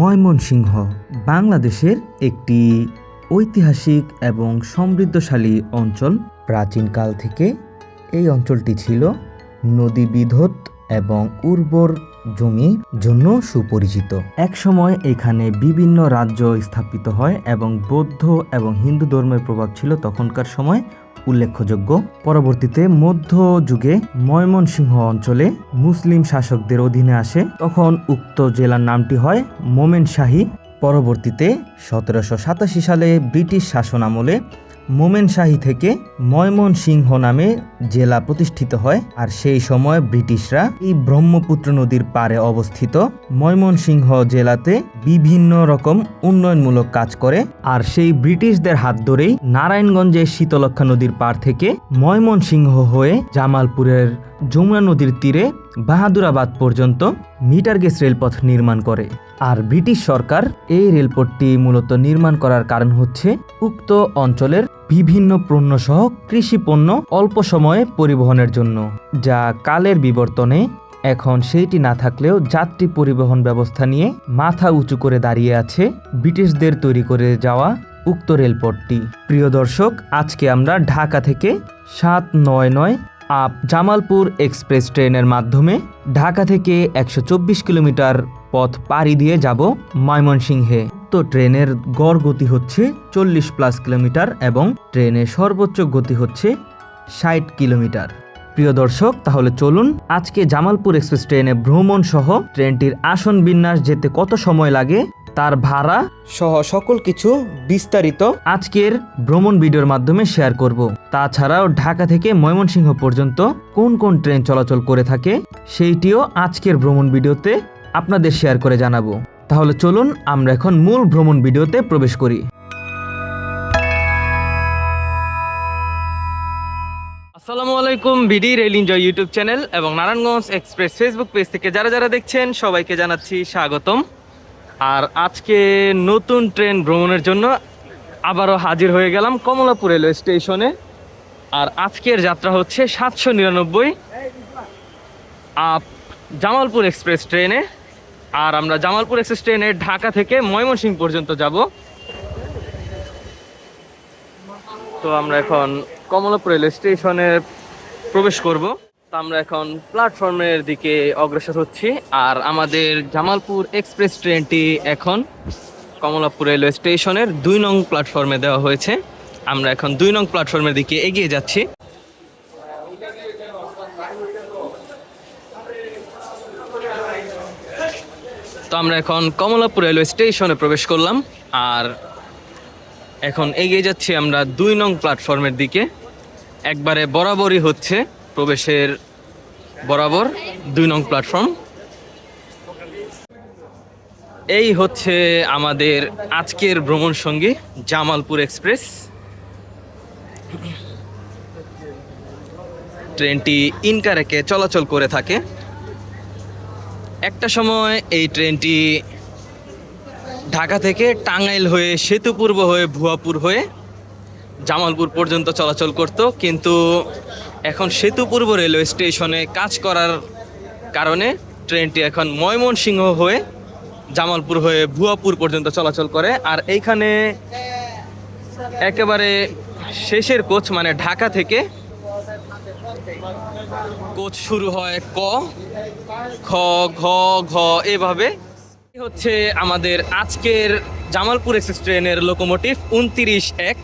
ময়মনসিংহ বাংলাদেশের একটি ঐতিহাসিক এবং সমৃদ্ধশালী অঞ্চল। প্রাচীনকাল থেকে এই অঞ্চলটি ছিল নদী বিধত এবং উর্বর জমির জন্য সুপরিচিত। একসময় এখানে বিভিন্ন রাজ্য স্থাপিত হয় এবং বৌদ্ধ এবং হিন্দু ধর্মের প্রভাব ছিল তখনকার সময়। উল্লেখযোগ্য। পরবর্তীতে মধ্যযুগে ময়মনসিংহ অঞ্চলে মুসলিম শাসকদের অধীনে আসে। তখন উক্ত জেলার নামটি হয় মোমেন শাহী পরবর্তীতে সতেরোশো সাতাশি সালে ব্রিটিশ শাসন আমলে মোমেন শাহী থেকে ময়মনসিংহ নামে জেলা প্রতিষ্ঠিত হয় আর সেই সময় ব্রিটিশরা এই ব্রহ্মপুত্র নদীর পারে অবস্থিত ময়মনসিংহ জেলাতে বিভিন্ন রকম উন্নয়নমূলক কাজ করে আর সেই ব্রিটিশদের হাত ধরেই নারায়ণগঞ্জের শীতলক্ষা নদীর পার থেকে ময়মনসিংহ হয়ে জামালপুরের যমুনা নদীর তীরে বাহাদুরাবাদ পর্যন্ত মিটার গেজ রেলপথ নির্মাণ করে। আর ব্রিটিশ সরকার এই রেলপথটি মূলত নির্মাণ করার কারণ হচ্ছে উক্ত অঞ্চলের বিভিন্ন পণ্য সহ কৃষি পণ্য অল্প সময়ে পরিবহনের জন্য, যা কালের বিবর্তনে এখন সেইটি না থাকলেও যাত্রী পরিবহন ব্যবস্থা নিয়ে মাথা উঁচু করে দাঁড়িয়ে আছে ব্রিটিশদের তৈরি করে যাওয়া উক্ত রেলপথটি। প্রিয় দর্শক, আজকে আমরা ঢাকা থেকে সাত নয় নয় আপ জামালপুর এক্সপ্রেস ট্রেনের মাধ্যমে ঢাকা থেকে একশো চব্বিশ কিলোমিটার পথ পাড়ি দিয়ে যাব ময়মনসিংহে। তো ট্রেনের গড় গতি হচ্ছে চল্লিশ প্লাস কিলোমিটার এবং ট্রেনের সর্বোচ্চ গতি হচ্ছে ষাট কিলোমিটার। প্রিয় দর্শক, তাহলে চলুন আজকে জামালপুর এক্সপ্রেস ট্রেনে ভ্রমণ সহ ট্রেনটির আসন বিন্যাস যেতে কত সময় লাগে তার ভাড়া সহ সকল কিছু বিস্তারিত আজকের ভ্রমণ ভিডিওর মাধ্যমে শেয়ার করব। তাছাড়াও ঢাকা থেকে ময়মনসিংহ পর্যন্ত কোন কোন ট্রেন চলাচল করে থাকে, সেইটিও আজকের ভ্রমণ ভিডিওতে আপনাদের শেয়ার করে জানাব। তাহলে চলুন, আমরা এখন মূল ভ্রমণ ভিডিওতে প্রবেশ করি। আসসালামু আলাইকুম, BD rail enjoy YouTube channel এবং নারায়ণগঞ্জ এক্সপ্রেস ফেসবুক পেজ থেকে যারা যারা দেখছেন, সবাইকে জানাচ্ছি স্বাগতম। আর আজকে নতুন ট্রেন ভ্রমণের জন্য আবারও হাজির হয়ে গেলাম কমলাপুর রেলওয়ে স্টেশনে। আর আজকের যাত্রা হচ্ছে সাতশো নিরানব্বই আপ জামালপুর এক্সপ্রেস ট্রেনে। আর আমরা জামালপুর এক্সপ্রেস ট্রেনে ঢাকা থেকে ময়মনসিংহ পর্যন্ত যাব। তো আমরা এখন কমলাপুর রেলওয়ে স্টেশনে প্রবেশ করব। আমরা এখন প্ল্যাটফর্মের দিকে অগ্রসর হচ্ছি। আর আমাদের জামালপুর এক্সপ্রেস ট্রেনটি এখন কমলাপুর রেলওয়ে স্টেশনের দুই নং প্ল্যাটফর্মে দেওয়া হয়েছে। আমরা এখন দুই নং প্ল্যাটফর্মের দিকে এগিয়ে যাচ্ছি। তো আমরা এখন কমলাপুর রেলওয়ে স্টেশনে প্রবেশ করলাম। আর এখন এগিয়ে যাচ্ছি আমরা দুই নং প্ল্যাটফর্মের দিকে। একবারে বরাবরই হচ্ছে। প্রবেশের বরাবর দুই নং প্ল্যাটফর্ম এই হচ্ছে আমাদের আজকের ভ্রমণ সঙ্গী জামালপুর এক্সপ্রেস। ট্রেনটি ইনকারেকে চলাচল করে থাকে। একটা সময় এই ট্রেনটি ঢাকা থেকে টাঙ্গাইল হয়ে সেতুপূর্ব হয়ে ভুয়াপুর হয়ে জামালপুর পর্যন্ত চলাচল করত, কিন্তু এখন সেতুপূর্ব রেলওয়ে স্টেশনে কাজ করার কারণে ট্রেনটি এখন ময়মনসিংহ হয়ে জামালপুর হয়ে ভুয়াপুর পর্যন্ত চলাচল করে। আর এইখানে একেবারে শেষের কোচ মানে ঢাকা থেকে কোচ শুরু হয় ক, খ, ঘ ঘ, এভাবে। হচ্ছে আমাদের আজকের জামালপুর এক্সপ্রেস ট্রেনের লোকোমোটিভ উনতিরিশ এক।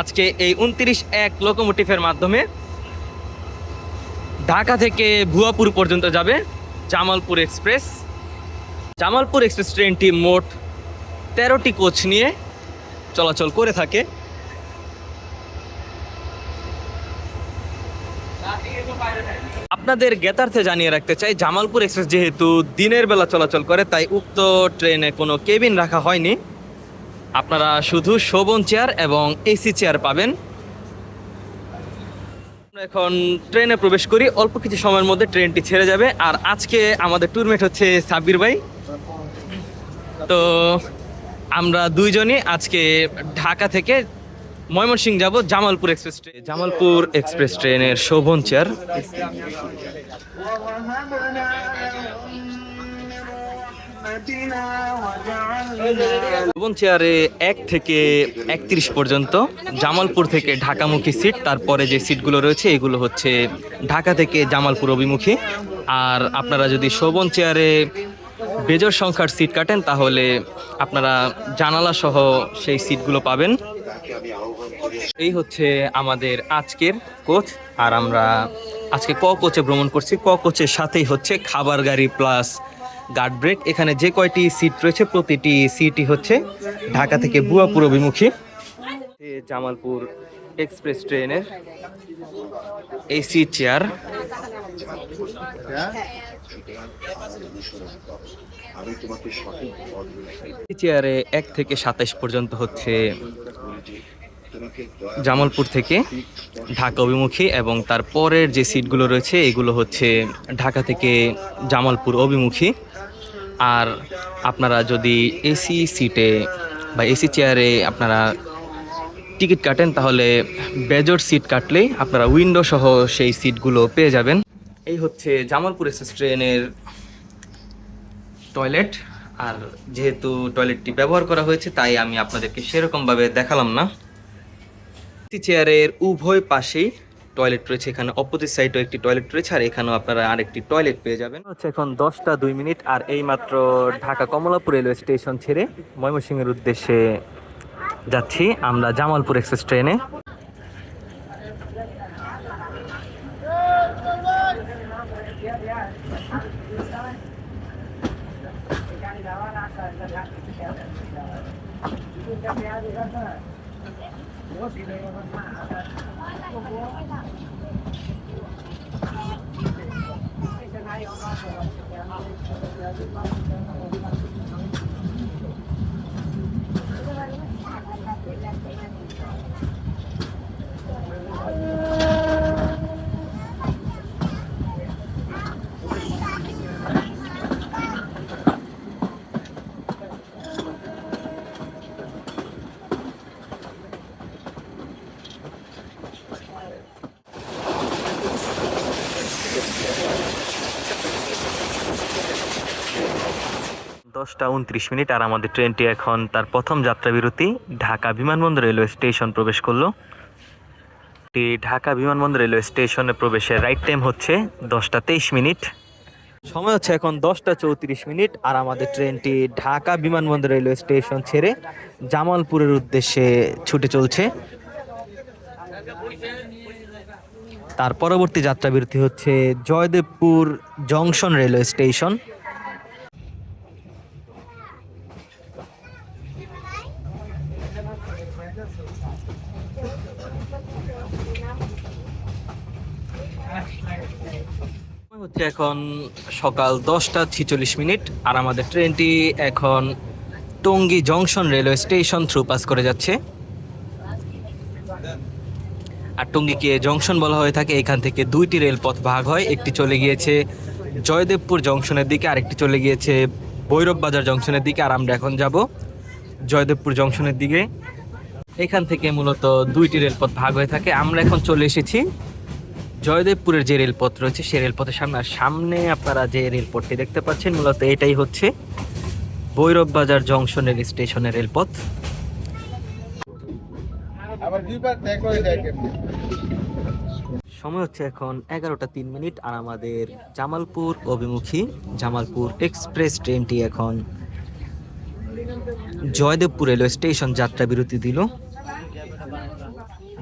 আজকে এই উনতিরিশ এক লোকোমোটিভের মাধ্যমে ঢাকা থেকে ভুয়াপুর পর্যন্ত যাবে জামালপুর এক্সপ্রেস। জামালপুর এক্সপ্রেস ট্রেনটি মোট তেরোটি কোচ নিয়ে চলাচল করে থাকে। আপনাদের জ্ঞাতার্থে জানিয়ে রাখতে চাই, জামালপুর এক্সপ্রেস যেহেতু দিনের বেলা চলাচল করে, তাই উক্ত ট্রেনে কোনো কেবিন রাখা হয়নি। আপনারা শুধু শোভন চেয়ার এবং এসি চেয়ার পাবেন। এখন ট্রেনে প্রবেশ করি। অল্প কিছু সময়ের মধ্যে ট্রেনটি ছেড়ে যাবে। আর আজকে আমাদের ট্যুরমেট হচ্ছে সাব্বির ভাই। তো আমরা দুইজনই আজকে ঢাকা থেকে ময়মনসিংহ যাব Jamalpur express train. Jamalpur express ট্রেনের শোভন চেয়ার। ভবন চেয়ারে এক থেকে একত্রিশ পর্যন্ত জামালপুর থেকে ঢাকামুখী সিট, তারপরে যে সিটগুলো রয়েছে এগুলো হচ্ছে ঢাকা থেকে জামালপুর অভিমুখী। আর আপনারা যদি শোভন চেয়ারে বেজর সংখ্যার সিট কাটেন, তাহলে আপনারা জানালা সহ সেই সিটগুলো পাবেন। এই হচ্ছে আমাদের আজকের কোচ, আর আমরা আজকে ক কোচে ভ্রমণ করছি। ক কোচের সাথেই হচ্ছে খাবার গাড়ি প্লাস গার্ড ব্রেক। এখানে যে কয়টি সিট রয়েছে, প্রতিটি সিটই হচ্ছে ঢাকা থেকে বুয়াপুর অভিমুখী জামালপুর এক্সপ্রেস ট্রেনের এসি চেয়ার। চেয়ারে এক থেকে সাতাইশ পর্যন্ত হচ্ছে জামালপুর থেকে ঢাকা অভিমুখী এবং তার পরের যে সিটগুলো রয়েছে, এগুলো হচ্ছে ঢাকা থেকে জামালপুর অভিমুখী। আর আপনারা যদি এসি সিটে বা এসি চেয়ারে আপনারা টিকিট কাটেন, তাহলে বেজর সিট কাটলেই আপনারা উইন্ডো সহ সেই সিটগুলো পেয়ে যাবেন। এই হচ্ছে জামালপুর এক্সপ্রেস ট্রেনের টয়লেট। আর যেহেতু টয়লেটটি ব্যবহার করা হয়েছে, তাই আমি আপনাদেরকে সেরকমভাবে দেখালাম না। একটি চেয়ারের উভয় পাশেই টয়লেট রয়েছে। এখানে অপোজিট সাইডও একটি টয়লেট রয়েছে আর এখানেও আপনারা আরেকটি টয়লেট পেয়ে যাবেন। হচ্ছে এখন দশটা দুই মিনিট আর এই মাত্র ঢাকা কমলাপুর রেলওয়ে স্টেশন ছেড়ে ময়মনসিংহের উদ্দেশ্যে যাচ্ছি। আমরা জামালপুর এক্সপ্রেস ট্রেনে দশটা উনত্রিশ মিনিট আর আমাদের ট্রেনটি এখন তার প্রথম যাত্রা বিরতি। ঢাকা বিমানবন্দর রেলওয়ে স্টেশন প্রবেশ করল। এটি ঢাকা বিমানবন্দর রেলওয়ে স্টেশনে প্রবেশের রাইট টাইম হচ্ছে দশটা তেইশ মিনিট। সময় হচ্ছে এখন দশটা চৌত্রিশ মিনিট আর আমাদের ট্রেনটি ঢাকা বিমানবন্দর রেলওয়ে স্টেশন ছেড়ে জামালপুরের উদ্দেশ্যে ছুটে চলছে। তার পরবর্তী যাত্রা বিরতি হচ্ছে জয়দেবপুর জংশন রেলওয়ে স্টেশন। হচ্ছে এখন সকাল দশটা ছিচল্লিশ মিনিট আর আমাদের ট্রেনটি এখন Tongi junction railway station through pass করে যাচ্ছে। আর টঙ্গীকে জংশন বলা হয়ে থাকে, এখান থেকে দুইটি রেলপথ ভাগ হয়, একটি চলে গিয়েছে জয়দেবপুর জংশনের দিকে, আরেকটি চলে গিয়েছে ভৈরব বাজার জংশনের দিকে, আর আমরা এখন যাব জয়দেবপুর জংশনের দিকে। এখান থেকে মূলত দুইটি রেলপথ ভাগ হয়ে থাকে। আমরা এখন চলে এসেছি জয়দেবপুরের যে রেলপথ রয়েছে সেই রেলপথের সামনে আর সামনে আপনারা যে রেলপথটি দেখতে পাচ্ছেন মূলত এটাই হচ্ছে ভৈরব বাজার জংশন রেল স্টেশনের রেলপথ। সময় হচ্ছে এখন এগারোটা তিন মিনিট আর আমাদের জামালপুর অভিমুখী জামালপুর এক্সপ্রেস ট্রেনটি এখন জয়দেবপুর রেলওয়ে স্টেশন যাত্রা বিরতি দিল।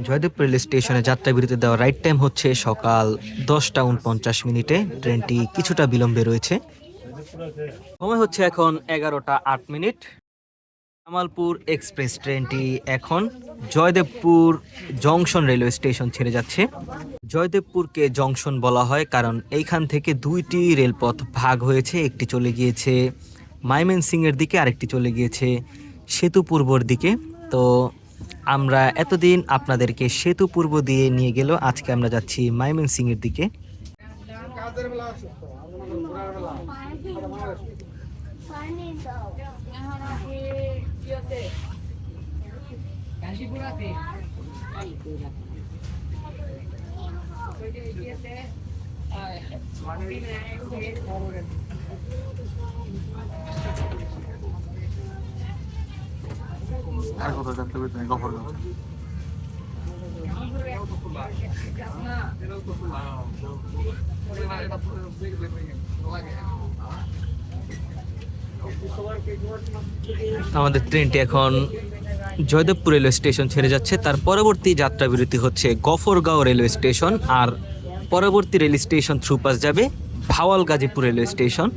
জয়দেবপুর রেল স্টেশনে যাত্রা বিরতি দেওয়ার রাইট টাইম হচ্ছে সকাল দশটা উনপঞ্চাশ মিনিটে। ট্রেনটি কিছুটা বিলম্বে রয়েছে। সময় হচ্ছে এখন এগারোটা আট মিনিট। জামালপুর এক্সপ্রেস ট্রেনটি এখন জয়দেবপুর জংশন রেলওয়ে স্টেশন ছেড়ে যাচ্ছে। জয়দেবপুরকে জংশন বলা হয় কারণ এইখান থেকে দুইটি রেলপথ ভাগ হয়েছে, একটি চলে গিয়েছে মাইমেনসিংয়ের দিকে, আরেকটি চলে গিয়েছে সেতু পূর্বর দিকে। তো আমরা এতদিন আপনাদেরকে সেতু পূর্ব দিয়ে নিয়ে গেল, আজকে আমরা যাচ্ছি মাইমেনসিংয়ের দিকে। কাজের বেলা আর করতে নেই গফরগাঁও আমাদের ট্রেনটি এখন জয়দেবপুর রেলওয়ে স্টেশন ছেড়ে যাচ্ছে। তার পরবর্তী যাত্রা বিরতি হচ্ছে গফরগাঁও রেলওয়ে স্টেশন, আর পরবর্তী রেল স্টেশন থ্রু পাস যাবে ভাওয়াল গাজীপুর রেলওয়ে স্টেশন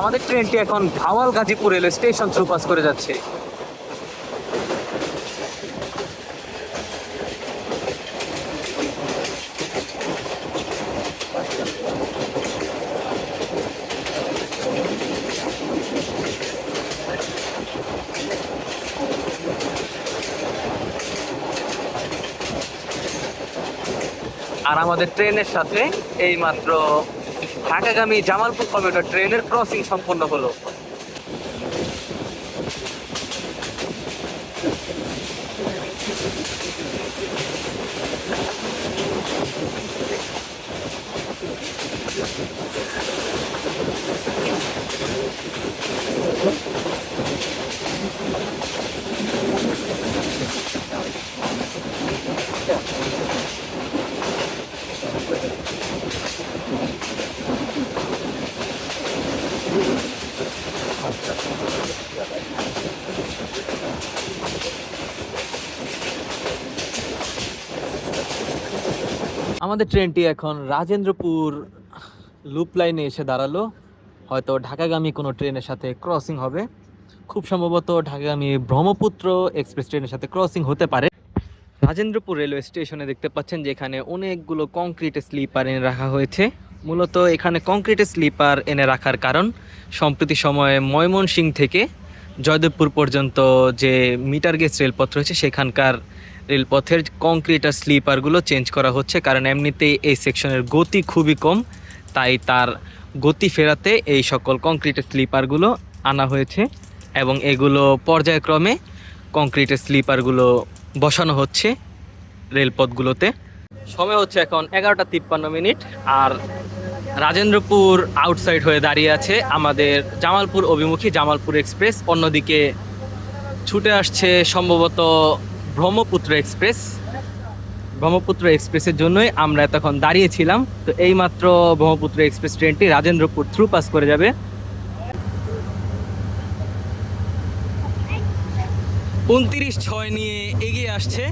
আমাদের ট্রেনটি এখন Bhawal Gazipur railway station through pass করে যাচ্ছে। আর আমাদের ট্রেনের সাথে এই মাত্র ঢাকাগামী জামালপুর কমিউটার ট্রেনের ক্রসিং সম্পন্ন হলো। আমাদের ট্রেনটি এখন রাজেন্দ্রপুর লুপ লাইনে এসে দাঁড়াল। হয়তো ঢাকাগামী কোনো ট্রেনের সাথে ক্রসিং হবে। খুব সম্ভবত ঢাকাগামী ব্রহ্মপুত্র এক্সপ্রেস ট্রেনের সাথে ক্রসিং হতে পারে। রাজেন্দ্রপুর রেলওয়ে স্টেশনে দেখতে পাচ্ছেন যে এখানে অনেকগুলো কংক্রিটের স্লিপার এনে রাখা হয়েছে। মূলত এখানে কংক্রিটের স্লিপার এনে রাখার কারণ, সম্প্রতি সময়ে ময়মনসিং থেকে জয়দেবপুর পর্যন্ত যে মিটার গেজ রেলপথ রয়েছে, সেখানকার রেলপথের কংক্রিট আর স্লিপারগুলো চেঞ্জ করা হচ্ছে, কারণ এমনিতেই এই সেকশনের গতি খুবই কম, তাই তার গতি ফেরাতে এই সকল কংক্রিটের স্লিপারগুলো আনা হয়েছে এবং এগুলো পর্যায়ক্রমে কংক্রিটের স্লিপারগুলো বসানো হচ্ছে রেলপথগুলোতে সময় হচ্ছে এখন এগারোটা তিপ্পান্ন মিনিট, আর রাজেন্দ্রপুর আউটসাইড হয়ে দাঁড়িয়ে আছে আমাদের জামালপুর অভিমুখী, জামালপুর এক্সপ্রেস অন্যদিকে ছুটে আসছে সম্ভবত ব্রহ্মপুত্র এক্সপ্রেস। ব্রহ্মপুত্র এক্সপ্রেসের জন্যই আমরা এতক্ষণ দাঁড়িয়েছিলাম। তো এই মাত্র ব্রহ্মপুত্র এক্সপ্রেস ট্রেনটি রাজেন্দ্রপুর থ্রু পাস করে যাবে। উনত্রিশ ছয় নিয়ে এগিয়ে আসছে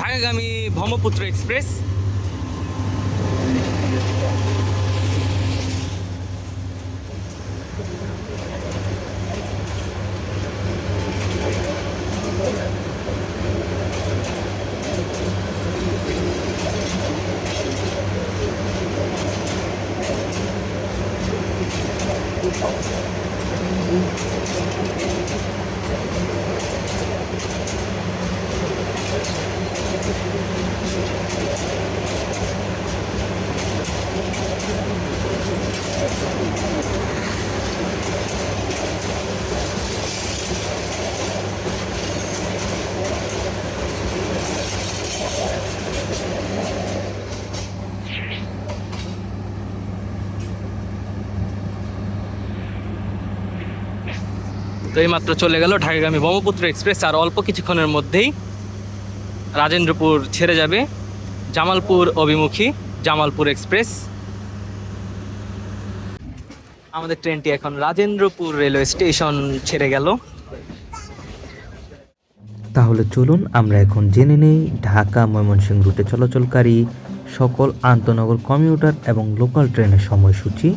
ঢাকাগামী ব্রহ্মপুত্র এক্সপ্রেস। তো এইমাত্র চলে গেল ঢাকাগামী ব্রহ্মপুত্র এক্সপ্রেস, আর অল্প কিছুক্ষণের মধ্যেই রাজেন্দ্রপুর ছেড়ে যাবে জামালপুর অভিমুখী, জামালপুর এক্সপ্রেস। আমাদের ট্রেনটি এখন রাজেন্দ্রপুর রেলওয়ে স্টেশন ছেড়ে গেল। তাহলে চলুন আমরা এখন জেনে নেই ঢাকা ময়মনসিংহ রুটে চলাচলকারী সকল আন্তনগর কমিউটার এবং লোকাল ট্রেনের সময়সূচি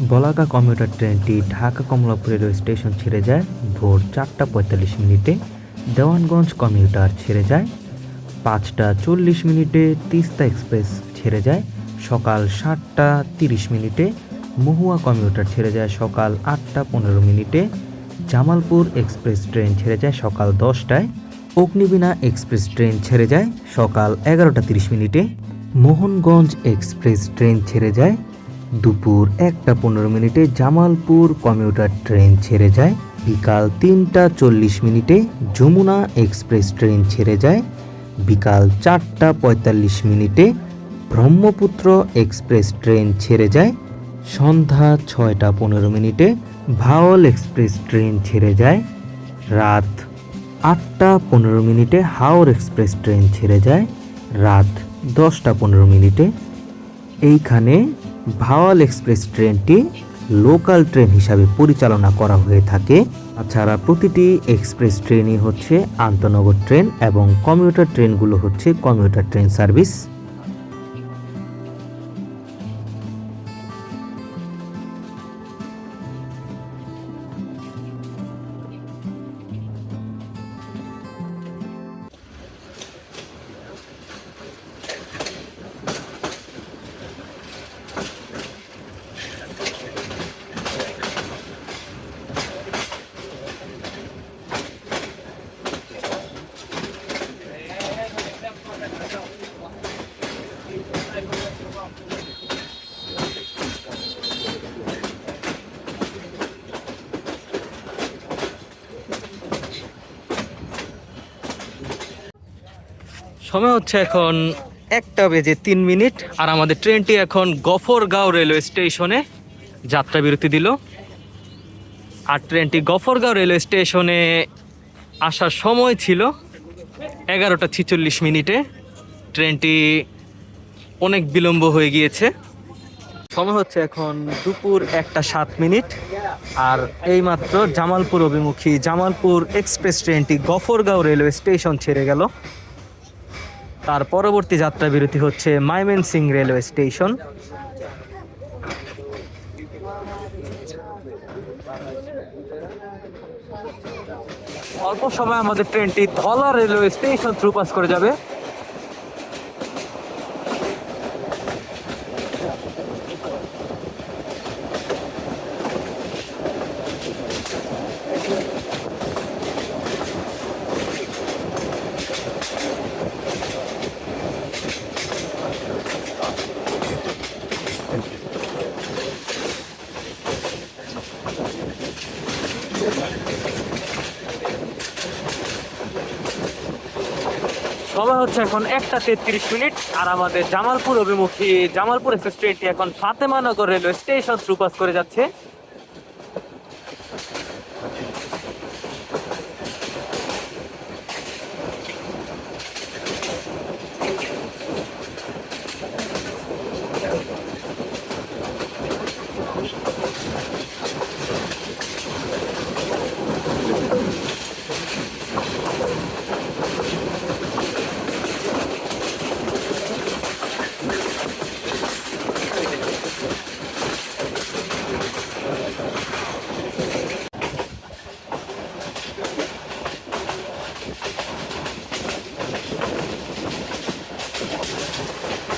বলাকা কমিউটার ট্রেনটি ঢাকা কমলাপুর রেলওয়ে স্টেশন ছেড়ে যায় ভোর চারটা পঁয়তাল্লিশ মিনিটে। দেওয়ানগঞ্জ কমিউটার ছেড়ে যায় পাঁচটা চল্লিশ মিনিটে। তিস্তা এক্সপ্রেস ছেড়ে যায় সকাল সাতটা তিরিশ মিনিটে। মহুয়া কমিউটার ছেড়ে যায় সকাল আটটা পনেরো মিনিটে। জামালপুর এক্সপ্রেস ট্রেন ছেড়ে যায় সকাল দশটায়। অগ্নিবীণা এক্সপ্রেস ট্রেন ছেড়ে যায় সকাল এগারোটা তিরিশ মিনিটে। মোহনগঞ্জ এক্সপ্রেস ট্রেন ছেড়ে যায় দুপুর একটা পনেরো মিনিটে জামালপুর কমিউটার ট্রেন ছেড়ে যায়। বিকাল তিনটা চল্লিশ মিনিটে যমুনা এক্সপ্রেস ট্রেন ছেড়ে যায়। বিকাল চারটা পঁয়তাল্লিশ মিনিটে ব্রহ্মপুত্র এক্সপ্রেস ট্রেন ছেড়ে যায়। সন্ধ্যা ছয়টা পনেরো মিনিটে ভাওল এক্সপ্রেস ট্রেন ছেড়ে যায়। রাত আটটা পনেরো মিনিটে হাওর এক্সপ্রেস ট্রেন ছেড়ে যায়। রাত দশটা পনেরো মিনিটে। এইখানে ভাওয়াল এক্সপ্রেস ট্রেনটি লোকাল ট্রেন হিসাবে পরিচালনা করা হয়ে থাকে। তাছাড়া প্রতিটি এক্সপ্রেস ট্রেনই হচ্ছে আন্তনগর ট্রেন এবং কমিউটার ট্রেনগুলো হচ্ছে কমিউটার ট্রেন সার্ভিস। সময় হচ্ছে এখন একটা বেজে তিন মিনিট আর আমাদের ট্রেনটি এখন গফরগাঁও রেলওয়ে স্টেশনে যাত্রা বিরতি দিল। আর ট্রেনটি গফরগাঁও রেলওয়ে স্টেশনে আসার সময় ছিল এগারোটা ছিচল্লিশ মিনিটে। ট্রেনটি অনেক বিলম্ব হয়ে গিয়েছে। সময় হচ্ছে এখন দুপুর একটা সাত মিনিট। আর এইমাত্র জামালপুর অভিমুখী জামালপুর এক্সপ্রেস ট্রেনটি গফরগাঁও রেলওয়ে স্টেশন ছেড়ে গেল। তার পরবর্তী যাত্রা বিরতি হচ্ছে মাইমেন সিং রেলওয়ে স্টেশন। অল্প সময় আমাদের ট্রেনটি Dhala railway station through pass করে যাবে সময় হচ্ছে এখন একটা তেত্রিশ মিনিট, আর আমাদের জামালপুর অভিমুখী, জামালপুর এক্সপ্রেস ট্রেনটি এখন ফাতেমানগর রেলওয়ে স্টেশন থ্রু করে যাচ্ছে।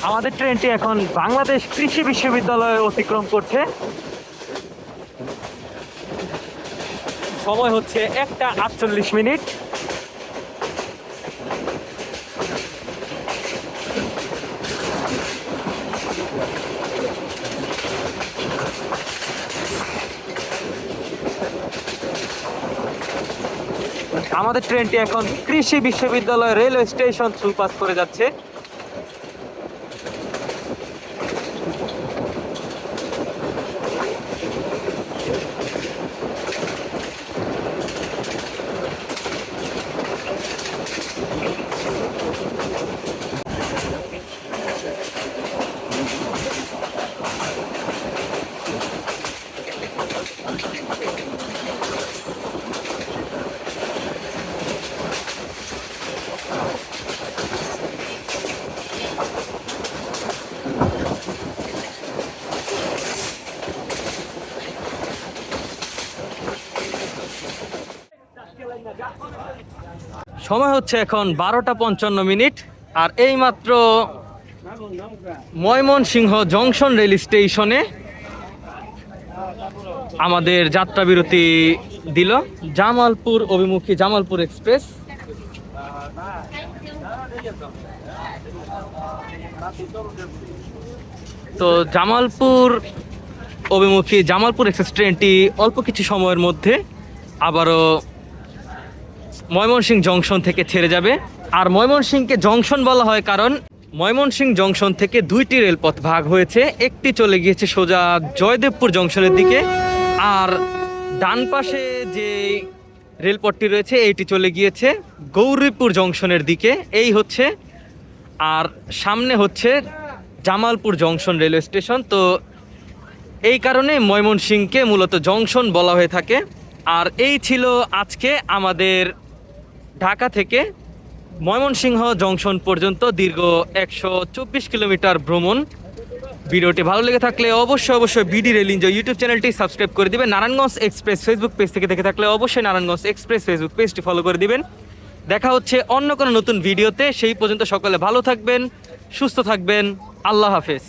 আমাদের ট্রেনটি এখন বাংলাদেশ কৃষি বিশ্ববিদ্যালয় অতিক্রম করছে। সময় হচ্ছে একটা আটচল্লিশ মিনিট। আমাদের ট্রেনটি এখন কৃষি বিশ্ববিদ্যালয় রেলওয়ে স্টেশন থ্রু পাস করে যাচ্ছে। সময় হচ্ছে এখন বারোটা পঞ্চান্ন মিনিট। আর এইমাত্র ময়মনসিংহ জংশন রেল স্টেশনে আমাদের যাত্রা বিরতি দিল। জামালপুর অভিমুখী জামালপুর এক্সপ্রেস। তো জামালপুর অভিমুখী জামালপুর এক্সপ্রেস ট্রেনটি অল্প কিছু সময়ের মধ্যে আবারও ময়মনসিংহ জংশন থেকে ছেড়ে যাবে। আর ময়মনসিংহকে জংশন বলা হয় কারণ ময়মনসিংহ জংশন থেকে দুইটি রেলপথ ভাগ হয়েছে, একটি চলে গিয়েছে সোজা জয়দেবপুর জংশনের দিকে। আর ডান পাশে যে রেলপথটি রয়েছে, এইটি চলে গিয়েছে গৌরীপুর জংশনের দিকে। এই হচ্ছে, আর সামনে হচ্ছে জামালপুর জংশন রেলওয়ে স্টেশন। তো এই কারণে ময়মনসিংহকে মূলত জংশন বলা হয়ে থাকে। আর এই ছিল আজকে আমাদের ঢাকা থেকে ময়মনসিংহ জংশন পর্যন্ত দীর্ঘ একশো চব্বিশ কিলোমিটার ভ্রমণ। ভিডিওটি ভালো লেগে থাকলে অবশ্যই অবশ্যই বিডি রেল ইঞ্জয় ইউটিউব চ্যানেলটি সাবস্ক্রাইব করে দিবেন। নারায়ণগঞ্জ এক্সপ্রেস ফেসবুক পেজ থেকে দেখে থাকলে অবশ্যই নারায়ণগঞ্জ এক্সপ্রেস ফেসবুক পেজটি ফলো করে দিবেন। দেখা হচ্ছে অন্য কোনো নতুন ভিডিওতে। সেই পর্যন্ত সকলে ভালো থাকবেন, সুস্থ থাকবেন। আল্লাহ হাফেজ।